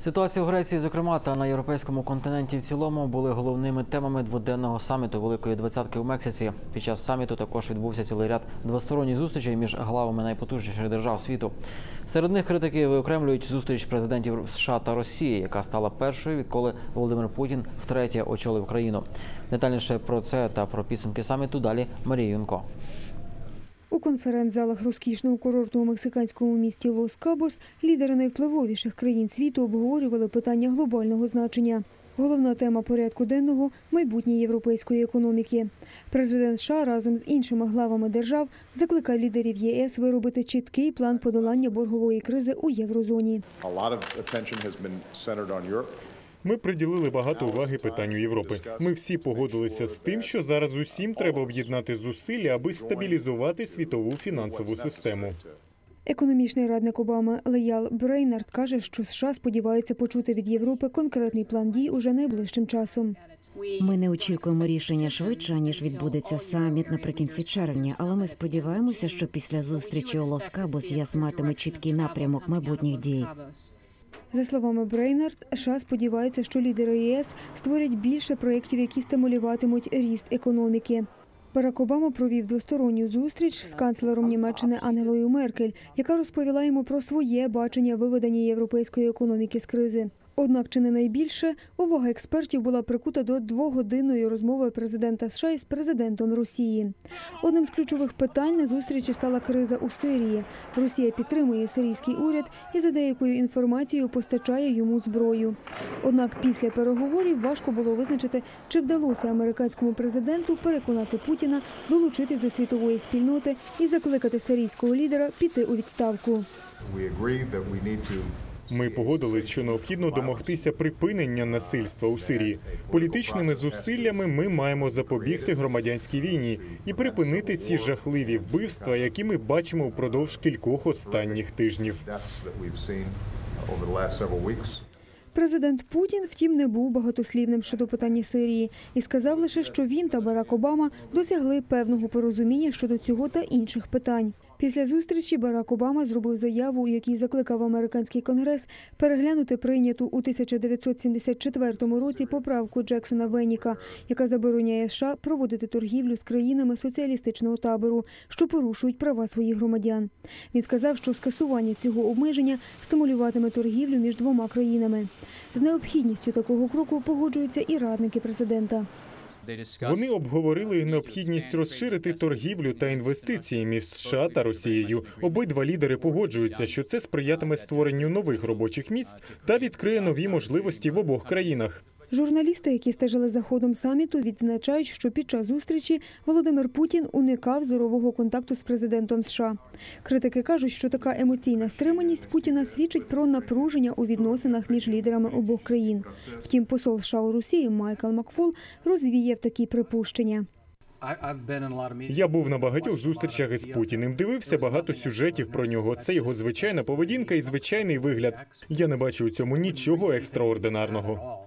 Ситуація у Греції, зокрема, та на європейському континенті в цілому були головними темами дводенного саміту Великої двадцятки у Мексиці. Під час саміту також відбувся цілий ряд двосторонніх зустрічей між главами найпотужніших держав світу. Серед них критики виокремлюють зустріч президентів США та Росії, яка стала першою, відколи Володимир Путін втретє очолив країну. Детальніше про це та про підсумки саміту далі Марія Юнко. У конференц-залах розкішного курорту у мексиканському місті Лос-Кабос лідери найвпливовіших країн світу обговорювали питання глобального значення. Головна тема порядку денного майбутнє європейської економіки. Президент США разом з іншими главами держав закликав лідерів ЄС виробити чіткий план подолання боргової кризи у єврозоні. Ми приділили багато уваги питанню Європи. Ми всі погодилися з тим, що зараз усім треба об'єднати зусилля, аби стабілізувати світову фінансову систему. Економічний радник Обами Леял Брейнард каже, що США сподіваються почути від Європи конкретний план дій уже найближчим часом. Ми не очікуємо рішення швидше, ніж відбудеться саміт наприкінці червня, але ми сподіваємося, що після зустрічі у Лос-Кабос ЄС матиме чіткий напрямок майбутніх дій. За словами Брейнард, США сподівається, що лідери ЄС створять більше проєктів, які стимулюватимуть ріст економіки. Барак Обама провів двосторонню зустріч з канцлером Німеччини Ангелою Меркель, яка розповіла йому про своє бачення виведення європейської економіки з кризи. Однак, чи не найбільше увага експертів була прикута до двогодинної розмови президента США із президентом Росії. Одним з ключових питань на зустрічі стала криза у Сирії. Росія підтримує сирійський уряд і за деякою інформацією постачає йому зброю. Однак після переговорів важко було визначити, чи вдалося американському президенту переконати Путіна долучитись до світової спільноти і закликати сирійського лідера піти у відставку. Ми погодились, що необхідно домогтися припинення насильства у Сирії. Політичними зусиллями ми маємо запобігти громадянській війні і припинити ці жахливі вбивства, які ми бачимо впродовж кількох останніх тижнів. Президент Путін, втім, не був багатослівним щодо питання Сирії і сказав лише, що він та Барак Обама досягли певного порозуміння щодо цього та інших питань. Після зустрічі Барак Обама зробив заяву, у якій закликав американський конгрес переглянути прийняту у 1974 році поправку Джексона Веніка, яка забороняє США проводити торгівлю з країнами соціалістичного табору, що порушують права своїх громадян. Він сказав, що скасування цього обмеження стимулюватиме торгівлю між двома країнами. З необхідністю такого кроку погоджуються і радники президента. Вони обговорили необхідність розширити торгівлю та інвестиції між США та Росією. Обидва лідери погоджуються, що це сприятиме створенню нових робочих місць та відкриє нові можливості в обох країнах. Журналісти, які стежили за ходом саміту, відзначають, що під час зустрічі Володимир Путін уникав здорового контакту з президентом США. Критики кажуть, що така емоційна стриманість Путіна свідчить про напруження у відносинах між лідерами обох країн. Втім, посол США у Росії Майкл Макфол розвіяв такі припущення. Я був на багатьох зустрічах із Путіним. Дивився багато сюжетів про нього. Це його звичайна поведінка і звичайний вигляд. Я не бачу у цьому нічого екстраординарного.